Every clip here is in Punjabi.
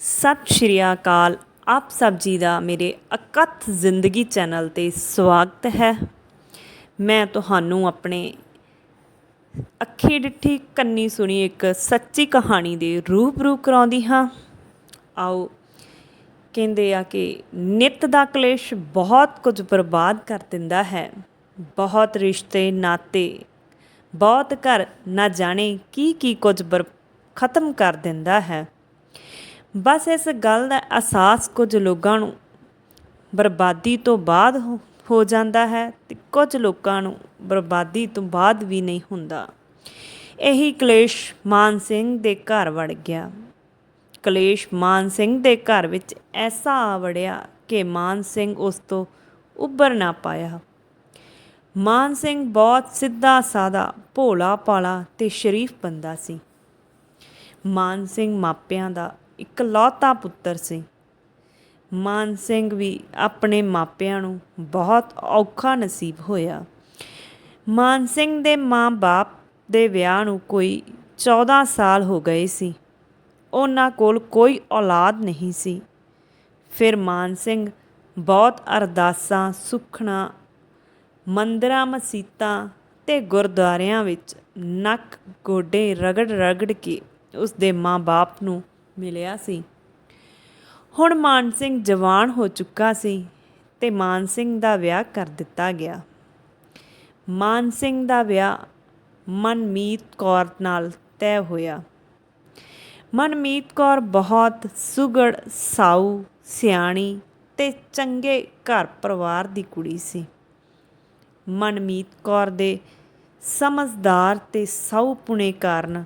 ਸਤਿ ਸ਼੍ਰੀ ਅਕਾਲ। ਆਪ ਸਭ ਜੀ ਦਾ ਮੇਰੇ ਅਕਥ ਜ਼ਿੰਦਗੀ ਚੈਨਲ ਤੇ ਸਵਾਗਤ ਹੈ। ਮੈਂ ਤੁਹਾਨੂੰ ਆਪਣੇ ਅੱਖੀ ਡਿੱਠੀ ਕੰਨੀ ਸੁਣੀ ਇੱਕ ਸੱਚੀ ਕਹਾਣੀ ਦੇ ਰੂਬਰੂ ਕਰਾਉਂਦੀ ਹਾਂ। ਆਓ, ਕਹਿੰਦੇ ਆ ਕਿ ਨਿਤ ਦਾ ਕਲੇਸ਼ ਬਹੁਤ ਕੁਝ ਬਰਬਾਦ ਕਰ ਦਿੰਦਾ ਹੈ। ਬਹੁਤ ਰਿਸ਼ਤੇ ਨਾਤੇ, ਬਹੁਤ ਘਰ ਨਾ ਜਾਣੇ ਕੀ ਕੀ ਕੁਝ ਬਰ, ਖਤਮ ਕਰ ਦਿੰਦਾ ਹੈ। ਬਸ ਇਸ ਗੱਲ ਦਾ ਅਹਿਸਾਸ ਕੁਝ ਲੋਕਾਂ ਨੂੰ ਬਰਬਾਦੀ ਤੋਂ ਬਾਅਦ ਹੋ- ਹੋ ਜਾਂਦਾ ਹੈ ਤੇ ਕੁਝ ਲੋਕਾਂ ਨੂੰ ਬਰਬਾਦੀ ਤੋਂ ਬਾਅਦ ਵੀ ਨਹੀਂ ਹੁੰਦਾ। ਇਹੀ ਕਲੇਸ਼ ਮਾਨ ਸਿੰਘ ਦੇ ਘਰ ਵੜ ਗਿਆ। ਕਲੇਸ਼ ਮਾਨ ਸਿੰਘ ਦੇ ਘਰ ਵਿੱਚ ਐਸਾ ਆ ਵੜਿਆ ਕਿ ਮਾਨ ਸਿੰਘ ਉਸ ਤੋਂ ਉੱਭਰ ਨਾ ਪਾਇਆ। ਮਾਨ ਸਿੰਘ ਬਹੁਤ ਸਿੱਧਾ, ਸਾਦਾ ਭੋਲਾ ਪਾਲਾ ਤੇ ਸ਼ਰੀਫ ਬੰਦਾ ਸੀ। ਮਾਨ ਸਿੰਘ ਮਾਪਿਆਂ ਦਾ ਇਕਲੌਤਾ ਪੁੱਤਰ ਸੀ। ਮਾਨ ਸਿੰਘ ਵੀ ਆਪਣੇ ਮਾਪਿਆਂ ਨੂੰ ਬਹੁਤ ਔਖਾ ਨਸੀਬ ਹੋਇਆ। ਮਾਨ ਸਿੰਘ ਦੇ ਮਾਂ-ਬਾਪ ਦੇ ਵਿਆਹ ਨੂੰ ਕੋਈ 14 ਸਾਲ ਹੋ ਗਏ ਸੀ। ਉਹਨਾਂ ਕੋਲ ਕੋਈ ਔਲਾਦ ਨਹੀਂ ਸੀ। ਫਿਰ ਮਾਨ ਸਿੰਘ ਬਹੁਤ ਅਰਦਾਸਾਂ, ਸੁਖਣਾ, ਮੰਦਰਾਂ, ਮਸੀਤਾਂ ਤੇ ਗੁਰਦੁਆਰਿਆਂ ਵਿੱਚ ਨੱਕ ਗੋਡੇ ਰਗੜ ਰਗੜ ਕੇ ਉਸ ਦੇ ਮਾਂ-ਬਾਪ ਨੂੰ ਮਿਲਿਆ ਸੀ। ਹੁਣ ਮਾਨ ਸਿੰਘ ਜਵਾਨ ਹੋ ਚੁੱਕਾ ਸੀ ਤੇ ਮਾਨ ਸਿੰਘ ਦਾ ਵਿਆਹ ਕਰ ਦਿੱਤਾ ਗਿਆ। ਮਾਨ ਸਿੰਘ ਦਾ ਵਿਆਹ ਮਨਮੀਤ ਕੌਰ ਨਾਲ ਤੈਅ ਹੋਇਆ। ਮਨਮੀਤ ਕੌਰ ਬਹੁਤ ਸੁਗੜ, ਸਾਊ, ਸਿਆਣੀ ਤੇ ਚੰਗੇ ਘਰ ਪਰਿਵਾਰ ਦੀ ਕੁੜੀ ਸੀ। ਮਨਮੀਤ ਕੌਰ ਦੇ ਸਮਝਦਾਰ ਤੇ ਸਾਊਪੁਣੇ ਕਾਰਨ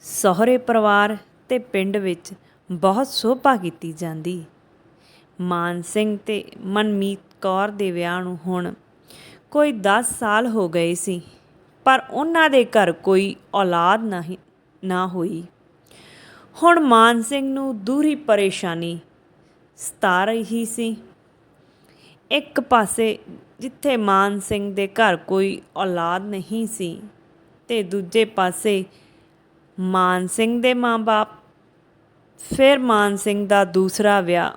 ਸਹੁਰੇ ਪਰਿਵਾਰ ਤੇ ਪਿੰਡ ਵਿੱਚ ਬਹੁਤ ਸੋਭਾ ਕੀਤੀ ਜਾਂਦੀ। ਮਾਨ ਸਿੰਘ ਤੇ ਮਨਮੀਤ ਕੌਰ ਦੇ ਵਿਆਹ ਨੂੰ ਹੁਣ ਕੋਈ 10 ਸਾਲ ਹੋ ਗਏ ਸੀ, ਪਰ ਉਹਨਾਂ ਦੇ ਘਰ ਕੋਈ ਔਲਾਦ ਨਹੀਂ, ਨਾ ਹੋਈ। ਹੁਣ ਮਾਨ ਸਿੰਘ ਨੂੰ ਦੂਰੀ ਪਰੇਸ਼ਾਨੀ ਸਤਾ ਰਹੀ ਸੀ। ਇੱਕ ਪਾਸੇ ਜਿੱਥੇ ਮਾਨ ਸਿੰਘ ਦੇ ਘਰ ਕੋਈ ਔਲਾਦ ਨਹੀਂ ਸੀ ਤੇ ਦੂਜੇ ਪਾਸੇ ਮਾਨ ਸਿੰਘ ਦੇ ਮਾਂ-ਬਾਪ ਫਿਰ ਮਾਨ ਸਿੰਘ ਦਾ ਦੂਸਰਾ ਵਿਆਹ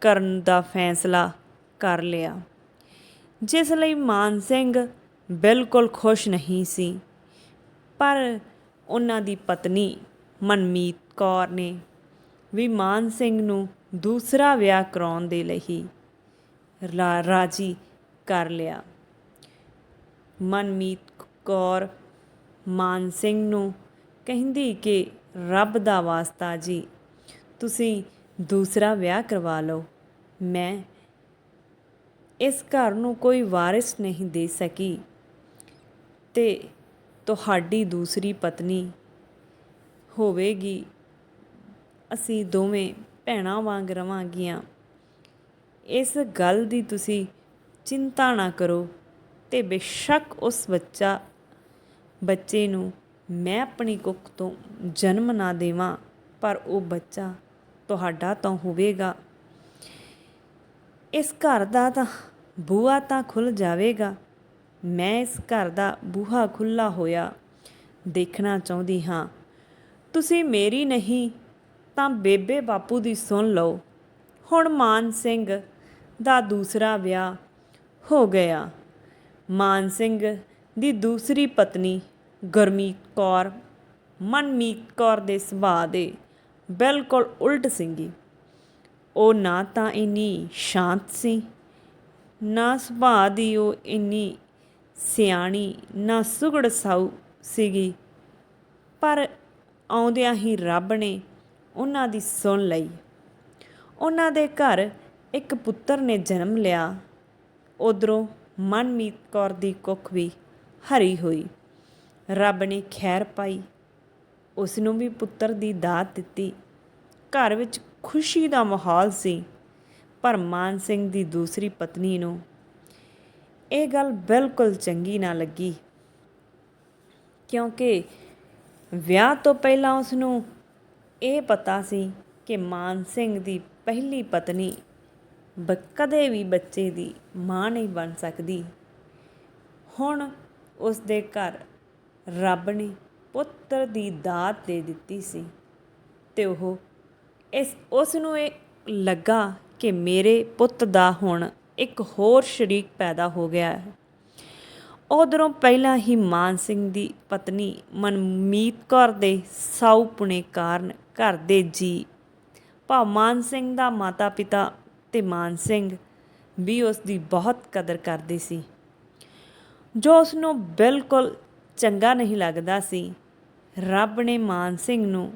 ਕਰਨ ਦਾ ਫੈਸਲਾ ਕਰ ਲਿਆ, ਜਿਸ ਲਈ ਮਾਨ ਸਿੰਘ ਬਿਲਕੁਲ ਖੁਸ਼ ਨਹੀਂ ਸੀ। ਪਰ ਉਹਨਾਂ ਦੀ ਪਤਨੀ ਮਨਮੀਤ ਕੌਰ ਨੇ ਵੀ ਮਾਨ ਸਿੰਘ ਨੂੰ ਦੂਸਰਾ ਵਿਆਹ ਕਰਾਉਣ ਦੇ ਲਈ ਰਾਜੀ ਕਰ ਲਿਆ। ਮਨਮੀਤ ਕੌਰ ਮਾਨ ਸਿੰਘ ਨੂੰ ਕਹਿੰਦੀ ਕਿ ਰੱਬ ਦਾ ਵਾਸਤਾ ਜੀ ਤੁਸੀਂ ਦੂਸਰਾ ਵਿਆਹ ਕਰਵਾ ਲਓ। ਮੈਂ ਇਸ ਘਰ ਨੂੰ ਕੋਈ ਵਾਰਿਸ ਨਹੀਂ ਦੇ ਸਕੀ। ਤੇ ਤੁਹਾਡੀ ਦੂਸਰੀ ਪਤਨੀ ਹੋਵੇਗੀ। ਅਸੀਂ ਦੋਵੇਂ ਭੈਣਾਂ ਵਾਂਗ ਰਵਾਂਗੀਆਂ। ਇਸ ਗੱਲ ਦੀ ਤੁਸੀਂ ਚਿੰਤਾ ਨਾ ਕਰੋ ਤੇ ਬੇਸ਼ੱਕ ਉਸ ਬੱਚਾ, ਬੱਚੇ ਨੂੰ ਮੈਂ ਆਪਣੀ ਕੁੱਖ ਤੋਂ ਜਨਮ ਨਾ ਦੇਵਾਂ, ਪਰ ਉਹ ਬੱਚਾ ਤੁਹਾਡਾ ਤਾਂ ਹੋਵੇਗਾ। ਇਸ ਘਰ ਦਾ ਤਾਂ ਬੂਹਾ ਤਾਂ ਖੁੱਲ ਜਾਵੇਗਾ। ਮੈਂ ਇਸ ਘਰ ਦਾ ਬੂਹਾ ਖੁੱਲਾ ਹੋਇਆ ਦੇਖਣਾ ਚਾਹੁੰਦੀ ਹਾਂ। ਤੁਸੀਂ ਮੇਰੀ ਨਹੀਂ, ਤਾਂ ਬੇਬੇ ਬਾਪੂ ਦੀ ਸੁਣ ਲਓ। ਹੁਣ ਮਾਨ ਸਿੰਘ ਦਾ ਦੂਸਰਾ ਵਿਆਹ ਹੋ ਗਿਆ। ਮਾਨ ਸਿੰਘ ਦੀ ਦੂਸਰੀ ਪਤਨੀ ਗੁਰਮੀਤ ਕੌਰ, ਮਨਮੀਤ ਕੌਰ ਦੇ ਸੁਭਾਅ ਦੇ ਬਿਲਕੁਲ ਉਲਟ ਸੀਗੀ। ਉਹ ਨਾ ਤਾਂ ਇੰਨੀ ਸ਼ਾਂਤ ਸੀ, ਨਾ ਸੁਭਾਅ ਦੀ ਉਹ ਇੰਨੀ ਸਿਆਣੀ, ਨਾ ਸੁਗੜ ਸਾਊ ਸੀਗੀ। ਪਰ ਆਉਂਦਿਆਂ ਹੀ ਰੱਬ ਨੇ ਉਹਨਾਂ ਦੀ ਸੁਣ ਲਈ। ਉਹਨਾਂ ਦੇ ਘਰ ਇੱਕ ਪੁੱਤਰ ਨੇ ਜਨਮ ਲਿਆ। ਉਧਰੋਂ ਮਨਮੀਤ ਕੌਰ ਦੀ ਕੁੱਖ ਵੀ ਹਰੀ ਹੋਈ। ਰੱਬ ਨੇ ਖੈਰ ਪਾਈ। ਉਸ ਨੂੰ ਵੀ ਪੁੱਤਰ ਦੀ ਦਾਤ ਦਿੱਤੀ। ਘਰ ਵਿੱਚ ਖੁਸ਼ੀ ਦਾ ਮਾਹੌਲ ਸੀ, ਪਰ ਮਾਨ ਸਿੰਘ ਦੀ ਦੂਸਰੀ ਪਤਨੀ ਨੂੰ ਇਹ ਗੱਲ ਬਿਲਕੁਲ ਚੰਗੀ ਨਾ ਲੱਗੀ, ਕਿਉਂਕਿ ਵਿਆਹ ਤੋਂ ਪਹਿਲਾਂ ਉਸ ਨੂੰ ਇਹ ਪਤਾ ਸੀ ਕਿ ਮਾਨ ਸਿੰਘ ਦੀ ਪਹਿਲੀ ਪਤਨੀ ਬ ਕਦੇ ਵੀ ਬੱਚੇ ਦੀ ਮਾਂ ਨਹੀਂ ਬਣ ਸਕਦੀ। ਹੁਣ ਉਸ ਦੇ ਘਰ ਰੱਬ ਨੇ ਪੁੱਤਰ ਦੀ ਦਾਤ ਦੇ ਦਿੱਤੀ ਸੀ ਤੇ ਉਹ ਇਸ ਉਸ ਨੂੰ ਇਹ ਲੱਗਾ ਕਿ ਮੇਰੇ ਪੁੱਤ ਦਾ ਹੁਣ ਇੱਕ ਹੋਰ ਸ਼ਰੀਕ ਪੈਦਾ ਹੋ ਗਿਆ ਹੈ। ਉਧਰੋਂ ਪਹਿਲਾਂ ਹੀ ਮਾਨ ਸਿੰਘ ਦੀ ਪਤਨੀ ਮਨਮੀਤ ਕੌਰ ਦੇ ਸਾਊਪੁਣੇ ਕਾਰਨ ਘਰ ਦੇ ਜੀ, ਭਾਵ ਮਾਨ ਸਿੰਘ ਦਾ ਮਾਤਾ ਪਿਤਾ ਤੇ ਮਾਨ ਸਿੰਘ ਵੀ ਉਸ ਦੀ ਬਹੁਤ ਕਦਰ ਕਰਦੇ ਸੀ। ਜੋ ਉਸ ਨੂੰ ਬਿਲਕੁਲ ਚੰਗਾ ਨਹੀਂ ਲੱਗਦਾ ਸੀ, ਰੱਬ ਨੇ ਮਾਨ ਸਿੰਘ ਨੂੰ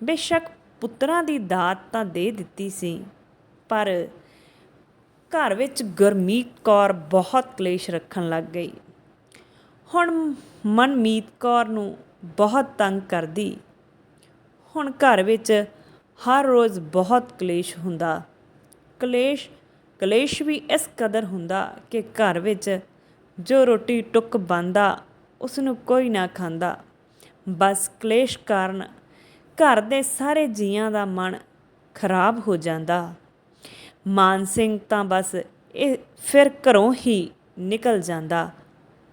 ਬੇਸ਼ੱਕ ਪੁੱਤਰਾਂ ਦੀ ਦਾਤ ਤਾਂ ਦੇ ਦਿੱਤੀ ਸੀ, ਪਰ ਘਰ ਵਿੱਚ ਗੁਰਮੀਤ ਕੌਰ ਬਹੁਤ ਕਲੇਸ਼ ਰੱਖਣ ਲੱਗ ਗਈ। ਹੁਣ ਮਨਮੀਤ ਕੌਰ ਨੂੰ ਬਹੁਤ ਤੰਗ ਕਰਦੀ। ਹੁਣ ਘਰ ਵਿੱਚ ਹਰ ਰੋਜ਼ ਬਹੁਤ ਕਲੇਸ਼ ਹੁੰਦਾ। ਕਲੇਸ਼ ਕਲੇਸ਼ ਵੀ ਇਸ ਕਦਰ ਹੁੰਦਾ ਕਿ ਘਰ ਵਿੱਚ ਜੋ ਰੋਟੀ ਟੁੱਕ ਬੰਦਾ ਉਸ ਨੂੰ ਕੋਈ ਨਾ ਖਾਂਦਾ। ਬਸ ਕਲੇਸ਼ ਕਾਰਨ ਘਰ ਦੇ ਸਾਰੇ ਜੀਆਂ ਦਾ ਮਨ ਖਰਾਬ ਹੋ ਜਾਂਦਾ। ਮਾਨ ਸਿੰਘ ਤਾਂ ਬਸ ਇਹ ਫਿਰ ਘਰੋਂ ਹੀ ਨਿਕਲ ਜਾਂਦਾ।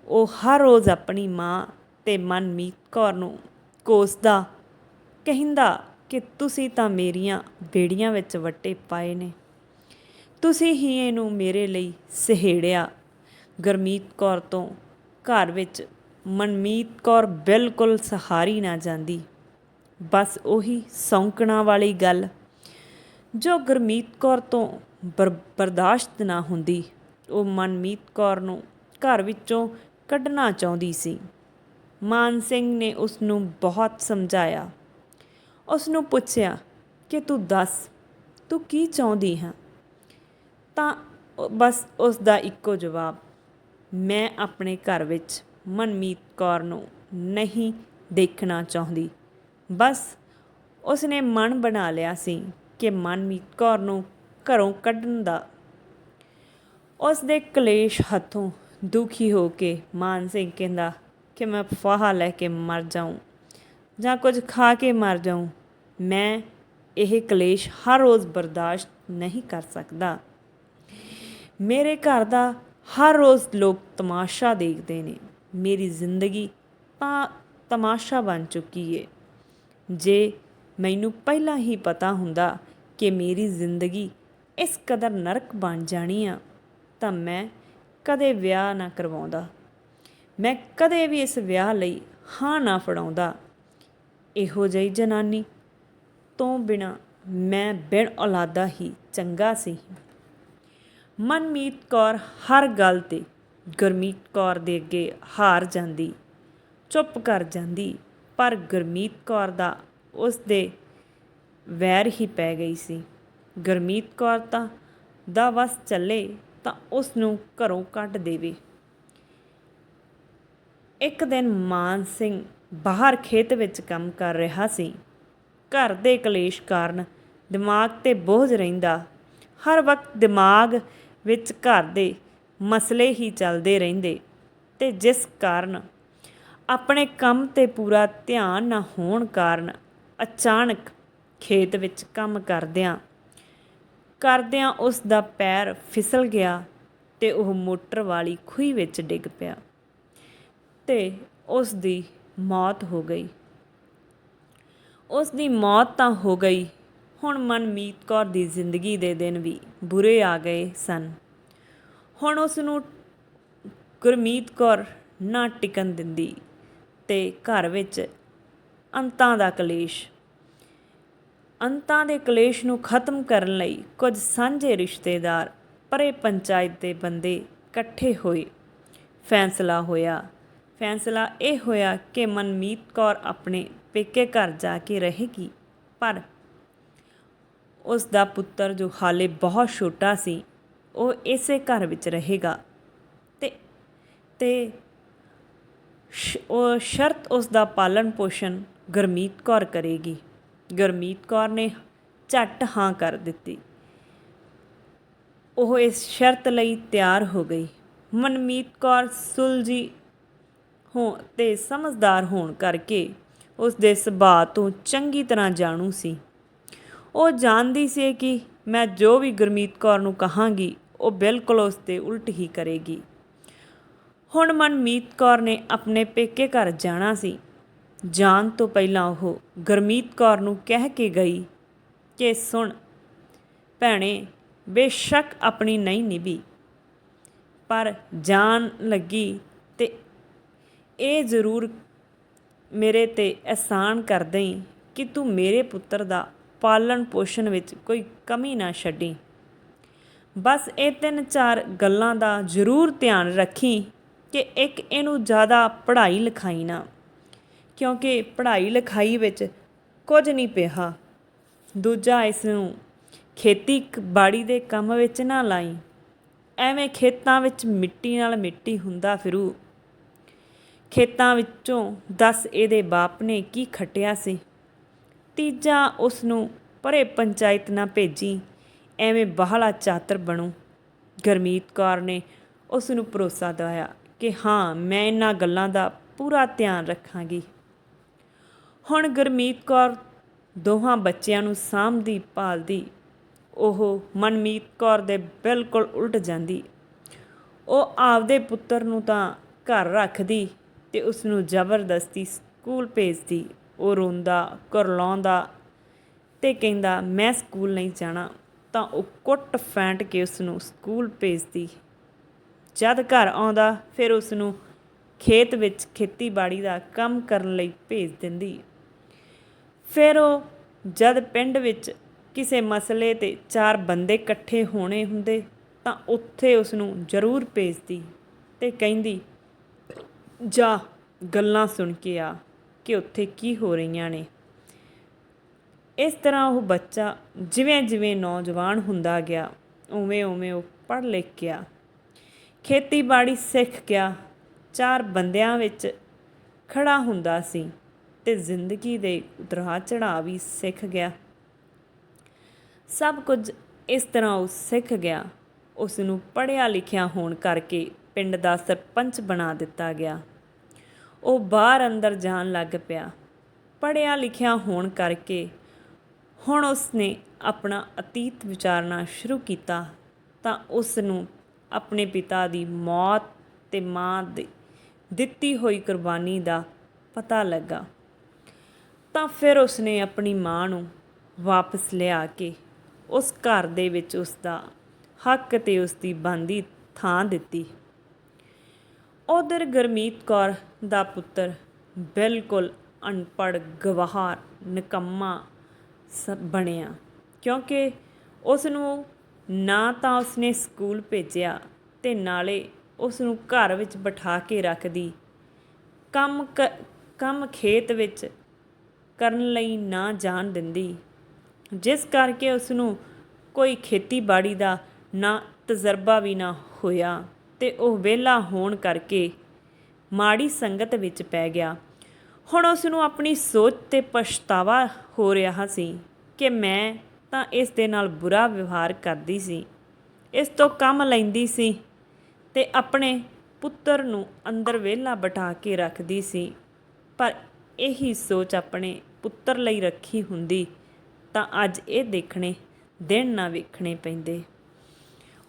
ਉਹ ਹਰ ਰੋਜ਼ ਆਪਣੀ ਮਾਂ ਤੇ ਮਨਮੀਤ ਕੌਰ ਨੂੰ ਕੋਸਦਾ, ਕਹਿੰਦਾ ਕਿ ਤੁਸੀਂ ਤਾਂ ਮੇਰੀਆਂ ਬੇੜੀਆਂ ਵਿੱਚ ਵੱਟੇ ਪਾਏ ਨੇ। ਤੁਸੀਂ ਹੀ ਇਹਨੂੰ ਮੇਰੇ ਲਈ ਸਹੇੜਿਆ। ਗਰਮੀਤ ਕੌਰ ਤੋਂ ਘਰ ਵਿੱਚ ਮਨਮੀਤ ਕੌਰ ਬਿਲਕੁਲ ਸਹਾਰੀ ਨਾ ਜਾਂਦੀ। ਬਸ ਉਹੀ ਸੌਂਕਣਾ ਵਾਲੀ ਗੱਲ। ਜੋ ਗੁਰਮੀਤ ਕੌਰ ਤੋਂ ਬਰ- ਬਰਦਾਸ਼ਤ ਨਾ ਹੁੰਦੀ, ਉਹ ਮਨਮੀਤ ਕੌਰ ਨੂੰ ਘਰ ਵਿੱਚੋਂ ਕੱਢਣਾ ਚਾਹੁੰਦੀ ਸੀ। ਮਾਨ ਸਿੰਘ ਨੇ ਉਸ ਨੂੰ ਬਹੁਤ ਸਮਝਾਇਆ। ਉਸ ਨੂੰ ਪੁੱਛਿਆ ਕਿ ਤੂੰ ਦੱਸ, ਤੂੰ ਕੀ ਚਾਹੁੰਦੀ ਹੈ? ਤਾਂ ਬਸ ਉਸ ਦਾ ਇੱਕੋ ਜਵਾਬ, ਮੈਂ ਆਪਣੇ ਘਰ ਵਿੱਚ ਮਨਮੀਤ ਕੌਰ ਨੂੰ ਨਹੀਂ ਦੇਖਣਾ ਚਾਹੁੰਦੀ। ਬਸ ਉਸਨੇ ਮਨ ਬਣਾ ਲਿਆ ਸੀ ਕਿ ਮਨਮੀਤ ਕੌਰ ਨੂੰ ਘਰੋਂ ਕੱਢਣ ਦਾ। ਉਸ ਦੇ ਕਲੇਸ਼ ਹੱਥੋਂ ਦੁਖੀ ਹੋ ਕੇ ਮਾਨ ਸਿੰਘ ਕਹਿੰਦਾ ਕਿ ਮੈਂ ਫਾਹਾ ਲੈ ਕੇ ਮਰ ਜਾਊਂ ਜਾਂ ਕੁਝ ਖਾ ਕੇ ਮਰ ਜਾਊਂ। ਮੈਂ ਇਹ ਕਲੇਸ਼ ਹਰ ਰੋਜ਼ ਬਰਦਾਸ਼ਤ ਨਹੀਂ ਕਰ ਸਕਦਾ। ਮੇਰੇ ਘਰ ਦਾ ਹਰ ਰੋਜ਼ ਲੋਕ ਤਮਾਸ਼ਾ ਦੇਖਦੇ ਨੇ। ਮੇਰੀ ਜ਼ਿੰਦਗੀ ਤਾਂ ਤਮਾਸ਼ਾ ਬਣ ਚੁੱਕੀ ਏ। ਜੇ ਮੈਨੂੰ ਪਹਿਲਾਂ ਹੀ ਪਤਾ ਹੁੰਦਾ ਕਿ ਮੇਰੀ ਜ਼ਿੰਦਗੀ ਇਸ ਕਦਰ ਨਰਕ ਬਣ ਜਾਣੀ ਆ, ਤਾਂ ਮੈਂ ਕਦੇ ਵਿਆਹ ਨਾ ਕਰਵਾਉਂਦਾ। ਮੈਂ ਕਦੇ ਵੀ ਇਸ ਵਿਆਹ ਲਈ ਹਾਂ ਨਾ ਫੜਾਉਂਦਾ। ਇਹੋ ਜਿਹੀ ਜਨਾਨੀ ਤੋਂ ਬਿਨਾ ਮੈਂ ਬਿਨ ਔਲਾਦਾ ਹੀ ਚੰਗਾ ਸੀ। ਮਨਮੀਤ ਕੌਰ ਹਰ ਗੱਲ ਤੇ ਗੁਰਮੀਤ ਕੌਰ ਦੇ ਅੱਗੇ ਹਾਰ ਜਾਂਦੀ, ਚੁੱਪ ਕਰ ਜਾਂਦੀ ਪਰ ਗੁਰਮੀਤ ਕੌਰ ਦਾ ਉਸ ਦੇ ਵੈਰ ਹੀ ਪੈ ਗਈ ਸੀ। ਗੁਰਮੀਤ ਕੌਰ ਤਾਂ ਦਾ ਵਸ ਚੱਲੇ ਤਾਂ ਉਸ ਨੂੰ ਘਰੋਂ ਕੱਢ ਦੇਵੇ। ਇੱਕ ਦਿਨ ਮਾਨ ਸਿੰਘ ਬਾਹਰ ਖੇਤ ਵਿੱਚ ਕੰਮ ਕਰ ਰਿਹਾ ਸੀ। ਘਰ ਦੇ ਕਲੇਸ਼ ਕਾਰਨ ਦਿਮਾਗ ਤੇ ਬੋਝ ਰਹਿੰਦਾ। ਹਰ ਵਕਤ ਦਿਮਾਗ ਵਿੱਚ ਘਰ ਦੇ ਮਸਲੇ ਹੀ ਚੱਲਦੇ ਰਹਿੰਦੇ ਤੇ ਜਿਸ ਕਾਰਨ ਆਪਣੇ ਕੰਮ ਤੇ ਪੂਰਾ ਧਿਆਨ ਨਾ ਹੋਣ ਕਾਰਨ ਅਚਾਨਕ ਖੇਤ ਵਿੱਚ ਕੰਮ ਕਰਦਿਆਂ ਕਰਦਿਆਂ ਉਸ ਦਾ ਪੈਰ ਫਿਸਲ ਗਿਆ ਤੇ ਉਹ ਮੋਟਰ ਵਾਲੀ ਖੂਹੀ ਵਿੱਚ ਡਿੱਗ ਪਿਆ ਤੇ ਉਸ ਦੀ ਮੌਤ ਹੋ ਗਈ। ਉਸ ਦੀ ਮੌਤ ਤਾਂ ਹੋ ਗਈ, ਹੁਣ ਮਨਮੀਤ ਕੌਰ ਦੀ ਜ਼ਿੰਦਗੀ ਦੇ ਦਿਨ ਵੀ ਬੁਰੇ ਆ ਗਏ ਸਨ। ਹੁਣ ਉਸ ਨੂੰ ਗੁਰਮੀਤ ਕੌਰ ਨਾ ਟਿਕਣ ਦਿੰਦੀ। ਤੇ ਘਰ ਵਿੱਚ ਅੰਤਾਂ ਦਾ ਕਲੇਸ਼। ਅੰਤਾਂ ਦੇ ਕਲੇਸ਼ ਨੂੰ ਖਤਮ ਕਰਨ ਲਈ ਕੁਝ ਸਾਂਝੇ ਰਿਸ਼ਤੇਦਾਰ ਪਰੇ ਪੰਚਾਇਤ ਦੇ ਬੰਦੇ ਇਕੱਠੇ ਹੋਏ। ਫੈਸਲਾ ਹੋਇਆ। ਫੈਸਲਾ ਇਹ ਹੋਇਆ ਕਿ ਮਨਮੀਤ ਕੌਰ ਆਪਣੇ ਪੇਕੇ ਘਰ ਜਾ ਕੇ ਰਹੇਗੀ, ਪਰ ਉਸ ਦਾ ਪੁੱਤਰ ਜੋ ਹਾਲੇ ਬਹੁਤ ਛੋਟਾ ਸੀ, ਉਹ ਇਸੇ ਘਰ ਵਿੱਚ ਰਹੇਗਾ ਤੇ ਤੇ ਸ਼- ਉਹ ਸ਼ਰਤ ਉਸ ਦਾ ਪਾਲਣ ਪੋਸ਼ਣ ਗੁਰਮੀਤ ਕੌਰ ਕਰੇਗੀ। ਗੁਰਮੀਤ ਕੌਰ ਨੇ ਝੱਟ ਹਾਂ ਕਰ ਦਿੱਤੀ। ਉਹ ਇਸ ਸ਼ਰਤ ਲਈ ਤਿਆਰ ਹੋ ਗਈ। ਮਨਮੀਤ ਕੌਰ ਸੁਲਝੀ ਹੋ ਤੇ ਸਮਝਦਾਰ ਹੋਣ ਕਰਕੇ ਉਸ ਦੇ ਸੁਭਾਅ ਤੋਂ ਚੰਗੀ ਤਰ੍ਹਾਂ ਜਾਣੂ ਸੀ। ਉਹ ਜਾਣਦੀ ਸੀ ਕਿ ਮੈਂ ਜੋ ਵੀ ਗੁਰਮੀਤ ਕੌਰ ਨੂੰ ਕਹਾਂਗੀ, ਉਹ ਬਿਲਕੁਲ ਉਸ ਦੇ ਉਲਟ ਹੀ ਕਰੇਗੀ। ਹੁਣ ਮਨਮੀਤ ਕੌਰ ਨੇ ਆਪਣੇ ਪੇਕੇ ਘਰ ਜਾਣਾ ਸੀ। ਜਾਣ ਤੋਂ ਪਹਿਲਾਂ ਉਹ ਗੁਰਮੀਤ ਕੌਰ ਨੂੰ ਕਹਿ ਕੇ ਗਈ ਕਿ ਸੁਣ, ਭੈਣੇ, ਬੇਸ਼ੱਕ ਆਪਣੀ ਨਹੀਂ ਨਿਭੀ। ਪਰ ਜਾਨ ਲੱਗੀ ਤੇ ਇਹ ਜ਼ਰੂਰ ਮੇਰੇ ਤੇ ਅਹਿਸਾਨ ਕਰ ਦੇਈਂ ਕਿ ਤੂੰ ਮੇਰੇ ਪੁੱਤਰ ਦਾ ਪਾਲਣ ਪੋਸ਼ਣ ਵਿੱਚ ਕੋਈ ਕਮੀ ਨਾ ਛੱਡੀ। ਬਸ ਇਹ ਤਿੰਨ ਚਾਰ ਗੱਲਾਂ ਦਾ ਜ਼ਰੂਰ ਧਿਆਨ ਰੱਖੀ ਕਿ ਇੱਕ ਇਹਨੂੰ ਜ਼ਿਆਦਾ ਪੜ੍ਹਾਈ ਲਿਖਾਈ ਨਾ, ਕਿਉਂਕਿ ਪੜ੍ਹਾਈ ਲਿਖਾਈ ਵਿੱਚ ਕੁਝ ਨਹੀਂ ਪਿਆ। ਦੂਜਾ ਇਸ ਨੂੰ ਖੇਤੀ ਬਾੜੀ ਦੇ ਕੰਮ ਵਿੱਚ ਨਾ ਲਾਈ। ਐਵੇਂ ਖੇਤਾਂ ਵਿੱਚ ਮਿੱਟੀ ਨਾਲ ਮਿੱਟੀ ਹੁੰਦਾ ਫਿਰੂ। ਖੇਤਾਂ ਵਿੱਚੋਂ ਦੱਸ ਇਹਦੇ ਬਾਪ ਨੇ ਕੀ ਖੱਟਿਆ ਸੀ। ਤੀਜਾ ਉਸ ਨੂੰ ਪਰੇ ਪੰਚਾਇਤ ਨਾ ਭੇਜੀ, ਐਵੇਂ ਬਾਹਲਾ ਚਾਤਰ ਬਣੂ। ਗਰਮੀਤ ਕੌਰ ਨੇ ਉਸ ਨੂੰ ਭਰੋਸਾ ਦਵਾਇਆ। ਕਿ ਹਾਂ, ਮੈਂ ਇਹਨਾਂ ਗੱਲਾਂ ਦਾ ਪੂਰਾ ਧਿਆਨ ਰੱਖਾਂਗੀ। ਹੁਣ ਗੁਰਮੀਤ ਕੌਰ ਦੋਹਾਂ ਬੱਚਿਆਂ ਨੂੰ ਸਾਂਭਦੀ ਭਾਲਦੀ, ਉਹ ਮਨਮੀਤ ਕੌਰ ਦੇ ਬਿਲਕੁਲ ਉਲਟ ਜਾਂਦੀ। ਉਹ ਆਪਦੇ ਪੁੱਤਰ ਨੂੰ ਤਾਂ ਘਰ ਰੱਖਦੀ ਤੇ ਉਸ ਨੂੰ ਜ਼ਬਰਦਸਤੀ ਸਕੂਲ ਭੇਜਦੀ। ਉਹ ਰੋਂਦਾ, ਕਰਲਾਉਂਦਾ ਤੇ ਕਹਿੰਦਾ, ਮੈਂ ਸਕੂਲ ਨਹੀਂ ਜਾਣਾ। ਤਾਂ ਉਹ ਕੁੱਟ ਫੈਂਟ ਕੇ ਉਸ ਨੂੰ ਸਕੂਲ ਭੇਜਦੀ। ਜਦ ਘਰ ਆਉਂਦਾ, ਫਿਰ ਉਸ ਨੂੰ ਖੇਤ ਵਿੱਚ ਖੇਤੀਬਾੜੀ ਦਾ ਕੰਮ ਕਰਨ ਲਈ ਭੇਜ ਦਿੰਦੀ। ਫਿਰ ਉਹ ਜਦ ਪਿੰਡ ਵਿੱਚ ਕਿਸੇ ਮਸਲੇ ਤੇ ਚਾਰ ਬੰਦੇ ਇਕੱਠੇ ਹੋਣੇ ਹੁੰਦੇ, ਤਾਂ ਉੱਥੇ ਉਸ ਨੂੰ ਜ਼ਰੂਰ ਭੇਜਦੀ ਤੇ ਕਹਿੰਦੀ, ਜਾ, ਗੱਲਾਂ ਸੁਣ ਕੇ ਆ ਕਿ ਉੱਥੇ ਕੀ ਹੋ ਰਹੀਆਂ ਨੇ। ਇਸ ਤਰ੍ਹਾਂ ਉਹ ਬੱਚਾ ਜਿਵੇਂ ਜਿਵੇਂ ਨੌਜਵਾਨ ਹੁੰਦਾ ਗਿਆ ਉਵੇਂ ਉਵੇਂ ਉਹ ਪੜ੍ਹ ਲਿਖ ਗਿਆ। ਖੇਤੀਬਾੜੀ ਸਿੱਖ ਗਿਆ। ਚਾਰ ਬੰਦਿਆਂ ਵਿੱਚ ਖੜਾ ਹੁੰਦਾ ਸੀ ਤੇ ਜ਼ਿੰਦਗੀ ਦੇ ਉਤਰਾਅ ਚੜਾਅ ਵੀ ਸਿੱਖ ਗਿਆ। ਸਭ ਕੁਝ ਇਸ ਤਰ੍ਹਾਂ ਉਹ ਸਿੱਖ ਗਿਆ। ਉਸ ਨੂੰ ਪੜ੍ਹਿਆ ਲਿਖਿਆ ਹੋਣ ਕਰਕੇ ਪਿੰਡ ਦਾ ਸਰਪੰਚ ਬਣਾ ਦਿੱਤਾ ਗਿਆ। ਉਹ ਬਾਹਰ ਅੰਦਰ ਜਾਣ ਲੱਗ ਪਿਆ। ਪੜ੍ਹਿਆ ਲਿਖਿਆ ਹੋਣ ਕਰਕੇ ਹੁਣ ਉਸ ਨੇ ਆਪਣਾ ਅਤੀਤ ਵਿਚਾਰਨਾ ਸ਼ੁਰੂ ਕੀਤਾ ਤਾਂ ਉਸ ਨੂੰ ਆਪਣੇ ਪਿਤਾ ਦੀ ਮੌਤ ਤੇ ਮਾਂ ਦੀ ਦਿੱਤੀ ਹੋਈ ਕੁਰਬਾਨੀ ਦਾ ਪਤਾ ਲੱਗਾ। ਤਾਂ ਫਿਰ ਉਸਨੇ ਆਪਣੀ ਮਾਂ ਨੂੰ ਵਾਪਸ ਲਿਆ ਕੇ ਉਸ ਘਰ ਦੇ ਵਿੱਚ ਉਸ ਦਾ ਹੱਕ ਤੇ ਉਸ ਦੀ ਬੰਦੀ ਥਾਂ ਦਿੱਤੀ। ਉਧਰ ਗਰਮੀਤ ਕੌਰ ਦਾ ਪੁੱਤਰ ਬਿਲਕੁਲ ਅਨਪੜ੍ਹ ਗਵਾਰ ਨਿਕੰਮਾ ਸ- ਬਣਿਆ, ਕਿਉਂਕਿ ਉਸ ਨੂੰ ਨਾ ਤਾਂ ਉਸਨੇ ਸਕੂਲ ਭੇਜਿਆ ਅਤੇ ਨਾਲੇ ਉਸ ਨੂੰ ਘਰ ਵਿੱਚ ਬਿਠਾ ਕੇ ਰੱਖਦੀ। ਕੰਮ ਕ- ਕੰਮ ਖੇਤ ਵਿੱਚ ਕਰਨ ਲਈ ਨਾ ਜਾਣ ਦਿੰਦੀ। ਜਿਸ ਕਰਕੇ ਉਸ ਨੂੰ ਕੋਈ ਖੇਤੀਬਾੜੀ ਦਾ ਨਾ ਤਜਰਬਾ ਵੀ ਨਾ ਹੋਇਆ ਤੇ ਉਹ ਵਿਹਲਾ ਹੋਣ ਕਰਕੇ ਮਾੜੀ ਸੰਗਤ ਵਿੱਚ ਪੈ ਗਿਆ। ਹੁਣ ਉਸ ਨੂੰ ਆਪਣੀ ਸੋਚ ਤੇ ਪਛਤਾਵਾ ਹੋ ਰਿਹਾ ਸੀ ਕਿ ਮੈਂ ਤਾਂ ਇਸ ਦੇ ਨਾਲ ਬੁਰਾ ਵਿਵਹਾਰ ਕਰਦੀ ਸੀ। ਇਸ ਤੋਂ ਕੰਮ ਲੈਂਦੀ ਸੀ ਤੇ ਆਪਣੇ ਪੁੱਤਰ ਨੂੰ ਅੰਦਰ ਵਿਹਲਾ ਬਿਠਾ ਕੇ ਰੱਖਦੀ ਸੀ। ਪਰ ਇਹੀ ਸੋਚ ਆਪਣੇ ਪੁੱਤਰ ਲਈ ਰੱਖੀ ਹੁੰਦੀ ਤਾਂ ਅੱਜ ਇਹ ਦੇਖਣੇ, ਦਿਨ ਨਾ ਵੇਖਣੇ ਪੈਂਦੇ।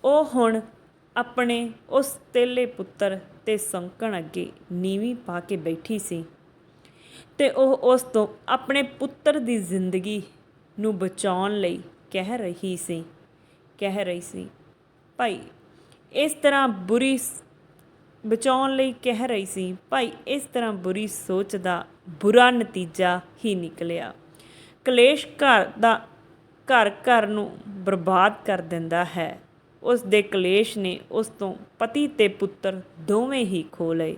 ਉਹ ਹੁਣ ਆਪਣੇ ਉਸ ਤੇਲੇ ਪੁੱਤਰ ਤੇ ਸੰਕਣ ਅੱਗੇ ਨੀਵੀਂ ਪਾ ਕੇ ਬੈਠੀ ਸੀ ਤੇ ਉਹ ਉਸ ਤੋਂ ਆਪਣੇ ਪੁੱਤਰ ਦੀ ਜ਼ਿੰਦਗੀ ਨੂੰ ਬਚਾਉਣ ਲਈ ਕਹਿ ਰਹੀ ਸੀ, ਕਹਿ ਰਹੀ ਸੀ। ਭਾਈ, ਇਸ ਤਰ੍ਹਾਂ ਬੁਰੀ ਬਚਾਉਣ ਲਈ ਕਹਿ ਰਹੀ ਸੀ। ਭਾਈ, ਇਸ ਤਰ੍ਹਾਂ ਬੁਰੀ ਸੋਚ ਦਾ ਬੁਰਾ ਨਤੀਜਾ ਹੀ ਨਿਕਲਿਆ। ਕਲੇਸ਼ ਘਰ ਦਾ, ਘਰ ਘਰ ਨੂੰ ਬਰਬਾਦ ਕਰ ਦਿੰਦਾ ਹੈ। ਉਸ ਦੇ ਕਲੇਸ਼ ਨੇ ਉਸ ਤੋਂ ਪਤੀ ਤੇ ਪੁੱਤਰ ਦੋਵੇਂ ਹੀ ਖੋ ਲਏ।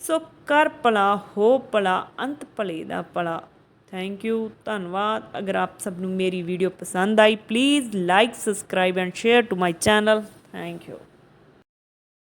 ਸੋ ਕਰ ਭਲਾ, ਹੋ ਭਲਾ, ਅੰਤ ਭਲੇ ਦਾ ਭਲਾ। ਥੈਂਕ ਯੂ ਧੰਨਵਾਦ। ਅਗਰ ਆਪ ਸਭ ਨੂੰ ਮੇਰੀ ਵੀਡੀਓ ਪਸੰਦ ਆਈ please like subscribe and share to my channel thank you